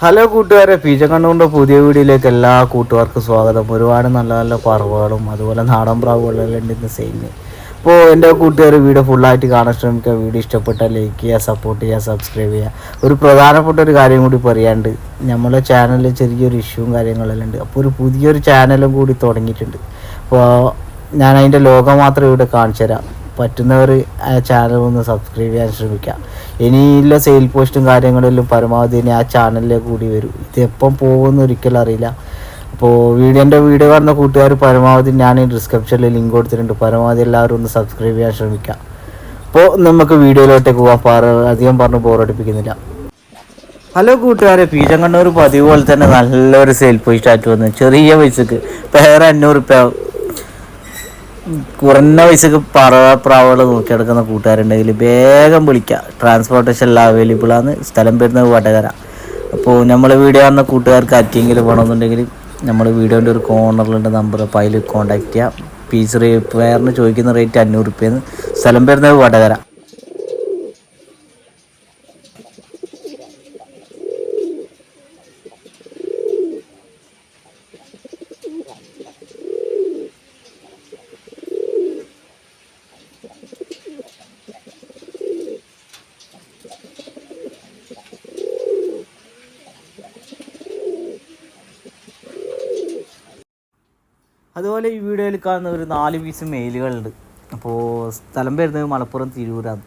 Hello കൂട്ടുകാരെ പീജ കണ്ണുകൊണ്ട് പുതിയ വീഡിയോയിലേക്ക് എല്ലാ കൂട്ടുകാർക്കും സ്വാഗതം. ഒരുപാട് നല്ല നല്ല പറവുകളും അതുപോലെ നാടൻ പ്രാവുകളെല്ലാം ഉണ്ട് ഇന്ന് സെയിം അപ്പോൾ എന്റെ കൂട്ടുകാർ വീഡിയോ ഫുള്ളായിട്ട് കാണാൻ ശ്രമിക്കുക. വീഡിയോ ഇഷ്ടപ്പെട്ടാൽ ലൈക്ക് ചെയ്യുക സപ്പോർട്ട് ചെയ്യുക സബ്സ്ക്രൈബ് ചെയ്യുക. ഒരു പ്രധാനപ്പെട്ട ഒരു കാര്യം കൂടി പറയാണ്ട് നമ്മളെ ചാനലിൽ ചെറിയൊരു ഇഷ്യൂവും കാര്യങ്ങളെല്ലാം ഉണ്ട്. അപ്പോൾ ഒരു പുതിയൊരു ചാനലും കൂടി തുടങ്ങിയിട്ടുണ്ട്. അപ്പോൾ ഞാൻ അതിന്റെ ലോകം മാത്രം ഇവിടെ കാണിച്ചു തരാം പറ്റുന്നവർ ആ ചാനൽ ഒന്ന് സബ്സ്ക്രൈബ് ചെയ്യാൻ ശ്രമിക്കാം ഇനിയുള്ള സെയിൽ പോസ്റ്റും കാര്യങ്ങളെല്ലാം പരമാവധി ഇനി ആ ചാനലിലേക്ക് കൂടി വരും. ഇതെപ്പം പോകുമെന്ന് ഒരിക്കലും അറിയില്ല. അപ്പോൾ വീഡിയോ എന്റെ വീഡിയോ കാണുന്ന കൂട്ടുകാർ പരമാവധി ഞാൻ ഈ ഡിസ്ക്രിപ്ഷനിൽ ലിങ്ക് കൊടുത്തിട്ടുണ്ട്. പരമാവധി എല്ലാവരും ഒന്ന് സബ്സ്ക്രൈബ് ചെയ്യാൻ ശ്രമിക്കാം അപ്പോൾ നമുക്ക് വീഡിയോയിലോട്ടേക്ക് പോകാം പാറ അധികം പറഞ്ഞ് ബോറടിപ്പിക്കുന്നില്ല ഹലോ കൂട്ടുകാരെ പീജങ്കണ്ണൂർ പതിവ് പോലെ തന്നെ നല്ലൊരു സെയിൽ ആയിട്ട് വന്നു. ചെറിയ പൈസക്ക്. പേര് അഞ്ഞൂറ് റുപ്യ കുറഞ്ഞ പൈസക്ക് പറവ പ്രാവുകൾ നോക്കിയെടുക്കുന്ന കൂട്ടുകാരുണ്ടെങ്കിൽ വേഗം വിളിക്കുക ട്രാൻസ്പോർട്ടേഷൻ എല്ലാം അവൈലബിൾ ആണ്. സ്ഥലം വരുന്നത് വടകര. അപ്പോൾ നമ്മൾ വീഡിയോ കാണുന്ന കൂട്ടുകാർക്ക് ആർക്കെങ്കിലും വേണമെന്നുണ്ടെങ്കിൽ നമ്മൾ വീഡിയോന്റെ ഒരു കോർണറിലുണ്ട് നമ്പർ അപ്പോൾ അതിൽ കോൺടാക്ട് ചെയ്യാം. പീസ് റേ വേറിന് ചോദിക്കുന്ന റേറ്റ് അഞ്ഞൂറ് റുപ്യെന്ന് സ്ഥലം വരുന്നത് വടകര. അതുപോലെ ഈ വീഡിയോയിൽ കാണുന്ന ഒരു നാല് പീസ് മെയിലുകളുണ്ട് അപ്പോൾ സ്ഥലം വരുന്നത് മലപ്പുറം തിരൂരാണ്.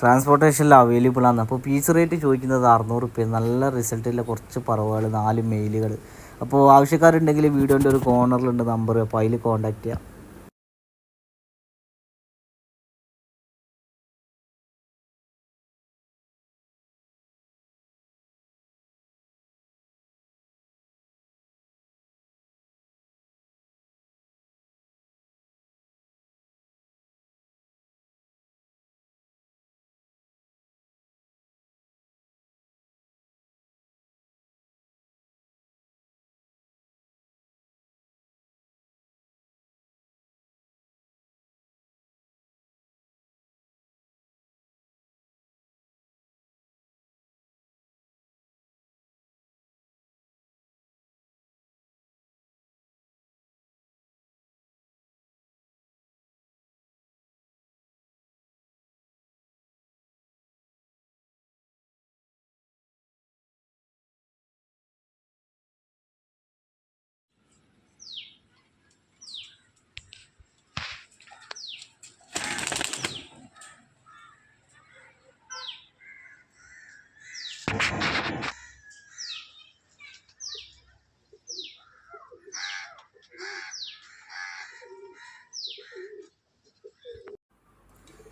ട്രാൻസ്പോർട്ടേഷനിൽ അവൈലബിൾ ആണ്. അപ്പോൾ പീസ് റേറ്റ് ചോദിക്കുന്നത് അറുന്നൂറ് റുപ്യ നല്ല റിസൾട്ടിലെ കുറച്ച് പറവുകൾ നാല് മെയിലുകൾ അപ്പോൾ ആവശ്യക്കാരുണ്ടെങ്കിൽ വീഡിയോന്റെ ഒരു കോർണറിലുണ്ട് നമ്പർ അപ്പോൾ അതിൽ കോൺടാക്റ്റ് ചെയ്യാം.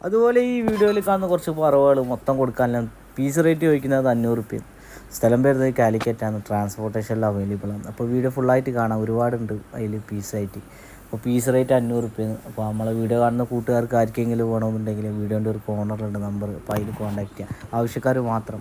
അതുപോലെ ഈ വീഡിയോയിൽ കാണുന്ന കുറച്ച് പറവുകൾ മൊത്തം കൊടുക്കാനെല്ലാം പീസ് റേറ്റ് ചോദിക്കുന്നത് അഞ്ഞൂറ് റുപ്യ സ്ഥലം വരുന്നത് കാലിക്കറ്റാണ്. ട്രാൻസ്പോർട്ടേഷനിൽ അവൈലബിൾ ആണ്. അപ്പോൾ വീഡിയോ ഫുള്ളായിട്ട് കാണാം. ഒരുപാടുണ്ട് അതിൽ പീസായിട്ട് അപ്പോൾ പീസ് റേറ്റ് അഞ്ഞൂറ് റുപ്യാണ് അപ്പോൾ നമ്മളെ വീഡിയോ കാണുന്ന കൂട്ടുകാർക്ക് ആർക്കെങ്കിലും വേണമെന്നുണ്ടെങ്കിൽ വീഡിയോന്റെ ഒരു കോർണറുണ്ട് നമ്പർ അപ്പോൾ അതിൽ കോൺടാക്ട് ചെയ്യാം. ആവശ്യക്കാർ മാത്രം.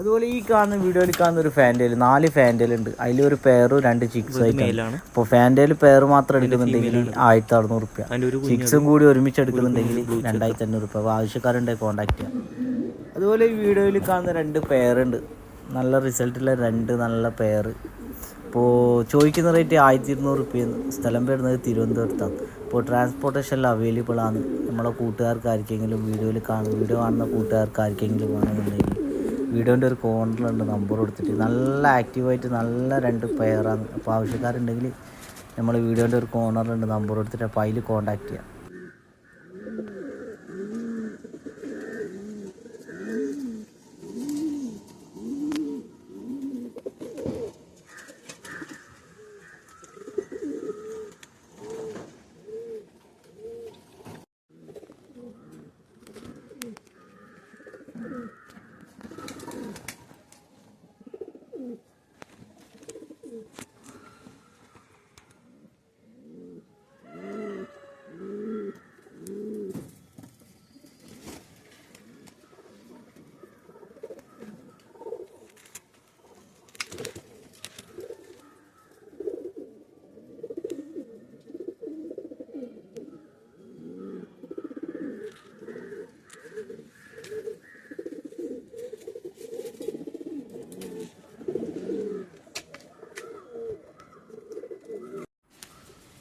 അതുപോലെ ഈ കാണുന്ന വീഡിയോയിൽ കാണുന്ന ഒരു ഫാൻഡേൽ നാല് ഫാൻഡേൽ ഉണ്ട്. ഒരു പെയറും രണ്ട് ചിക്സും ആയിട്ടാണ്. അപ്പോൾ ഫാന്റേൽ പെയർ മാത്രം എടുക്കുന്നുണ്ടെങ്കിൽ ആയിരത്തി അറുന്നൂറ് റുപ്യ. ഒരു ചിക്സും കൂടി ഒരുമിച്ച് എടുക്കുന്നുണ്ടെങ്കിൽ രണ്ടായിരത്തി അഞ്ഞൂറ് റുപ്യ. അപ്പോൾ ആവശ്യക്കാരുണ്ട് കോൺടാക്ട് ചെയ്യാം. അതുപോലെ ഈ വീഡിയോയിൽ കാണുന്ന രണ്ട് പേറുണ്ട് നല്ല റിസൾട്ടുള്ള രണ്ട് നല്ല പെയർ ഇപ്പോൾ ചോദിക്കുന്ന റേറ്റ് ആയിരത്തി ഇരുന്നൂറ് റുപ്യാണ് സ്ഥലം വരുന്നത് തിരുവനന്തപുരത്താണ്. ഇപ്പോൾ ട്രാൻസ്പോർട്ടേഷൻ അവൈലബിൾ ആണ്. നമ്മളെ കൂട്ടുകാർക്ക് ആർക്കെങ്കിലും വീഡിയോയിൽ കാണുന്ന വീഡിയോ കാണുന്ന കൂട്ടുകാർക്ക് ആർക്കെങ്കിലും വേണമെന്നുണ്ടെങ്കിൽ വീഡിയോന്റെ ഒരു കോർണറിലുണ്ട് നമ്പർ കൊടുത്തിട്ട്. നല്ല ആക്റ്റീവായിട്ട് നല്ല രണ്ട് പെയറാണ് അപ്പോൾ ആവശ്യക്കാരുണ്ടെങ്കിൽ നമ്മൾ വീഡിയോന്റെ ഒരു കോർണറിലുണ്ട് നമ്പർ കൊടുത്തിട്ട് അപ്പോൾ അതിൽ കോൺടാക്ട് ചെയ്യാം.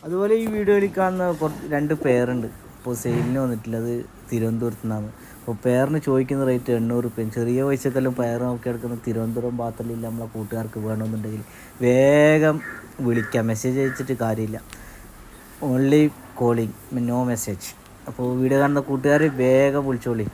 അതുപോലെ ഈ വീഡിയോയിൽ കാണുന്ന കുറച്ച് രണ്ട് പേരുണ്ട് ഇപ്പോൾ സെയിലിന് വന്നിട്ടുള്ളത് തിരുവനന്തപുരത്ത് നിന്നാണ്. അപ്പോൾ പേരിന് ചോദിക്കുന്ന റേറ്റ് എണ്ണൂറ് റുപ്യ ചെറിയ പൈസക്കെല്ലാം പേർ നോക്കി എടുക്കുന്ന തിരുവനന്തപുരം ഭാഗത്തുള്ള നമ്മളെ കൂട്ടുകാർക്ക് വേണമെന്നുണ്ടെങ്കിൽ വേഗം വിളിക്കാം. മെസ്സേജ് അയച്ചിട്ട് കാര്യമില്ല. ഓൺലി കോളിങ് നോ മെസ്സേജ് അപ്പോൾ വീഡിയോ കാണുന്ന കൂട്ടുകാർ വേഗം വിളിച്ചോളി.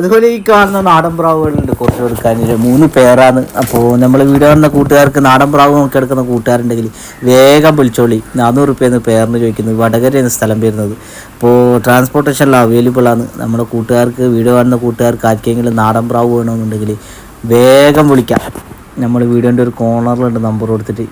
അതുപോലെ ഈ കാണുന്ന നാടൻ പ്രാവുകളുണ്ട് കുറച്ച് കൊടുക്കാനില്ല. മൂന്ന് പേരാണ്. അപ്പോൾ നമ്മൾ വീട് കാണുന്ന കൂട്ടുകാർക്ക് നാടൻ പ്രാവ് നോക്കി എടുക്കുന്ന കൂട്ടുകാരുണ്ടെങ്കിൽ വേഗം വിളിച്ചോളി. നാനൂറ് റുപ്യെന്ന് പേരിന് ചോദിക്കുന്നത് വടകരയാണ് സ്ഥലം വരുന്നത്. അപ്പോൾ ട്രാൻസ്പോർട്ടേഷനിൽ അവൈലബിൾ ആണ്. നമ്മുടെ കൂട്ടുകാർക്ക് വീട് കാണുന്ന കൂട്ടുകാർക്ക് ആർക്കെങ്കിലും നാടൻ പ്രാവ് വേണമെന്നുണ്ടെങ്കിൽ വേഗം വിളിക്കാം. നമ്മൾ വീടിന്റെ ഒരു കോർണറിലുണ്ട് നമ്പർ കൊടുത്തിട്ട്